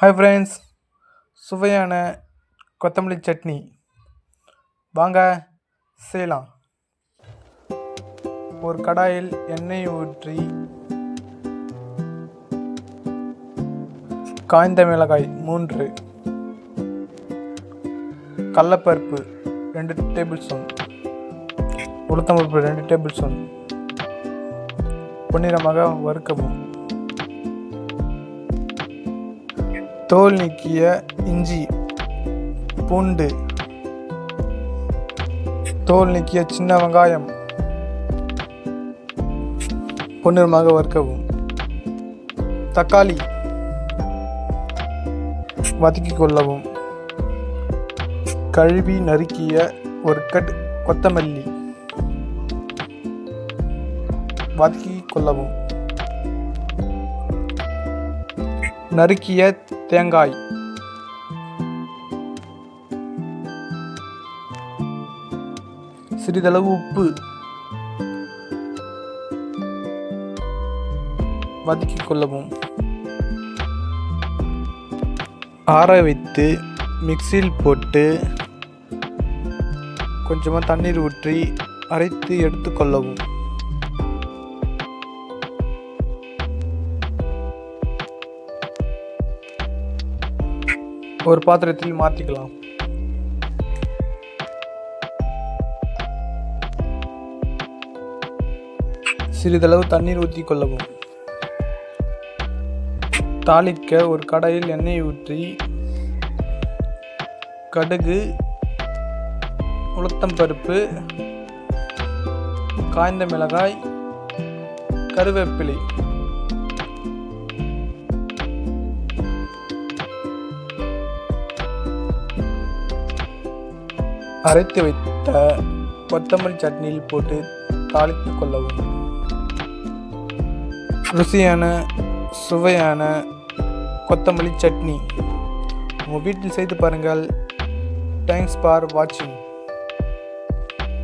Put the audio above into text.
Hi friends சுவையான கொத்தமல்லி சட்னி. வாங்க செய்யலாம். ஒரு கடாயில் எண்ணெய் ஊற்றி காய்ந்த மிளகாய் மூன்று கடலப்பருப்பு ரெண்டு டேபிள் ஸ்பூன் உளுத்தம்பருப்பு ரெண்டு டேபிள் ஸ்பூன் பொன்னிறமாக வறுக்கவும். தோல் நீக்கிய இஞ்சி பூண்டு தோல் நீக்கிய சின்ன வெங்காயம் பொன்னிறமாக வறுக்கவும். தக்காளி வதக்கிக் கொள்ளவும். கழுவி நறுக்கிய ஒரு கட் கொத்தமல்லி வதக்கிக் கொள்ளவும். நறுக்கிய தேங்காய். சிறிதளவு உப்பு. வதக்கிக் கொள்ளவும். ஆற வைத்து மிக்சியில் போட்டு கொஞ்சமாக தண்ணீர் ஊற்றி அரைத்து எடுத்துக்கொள்ளவும் ஒரு பாத்திரத்தில் மாற்றிக்கலாம். சிறிதளவு தண்ணீர் ஊற்றி கொள்ளவும். தாளிக்க ஒரு கடாயில் எண்ணெய் ஊற்றி கடுகு உளுத்தம் பருப்பு காய்ந்த மிளகாய் கருவேப்பிலை. அரைத்து வைத்த கொத்தமல்லி சட்னியில் போட்டு தாளித்து கொள்ளவும். ருசியான சுவையான கொத்தமல்லி சட்னி. உங்கள் வீட்டில் செய்து பாருங்கள். தேங்க்ஸ் ஃபார் வாட்சிங்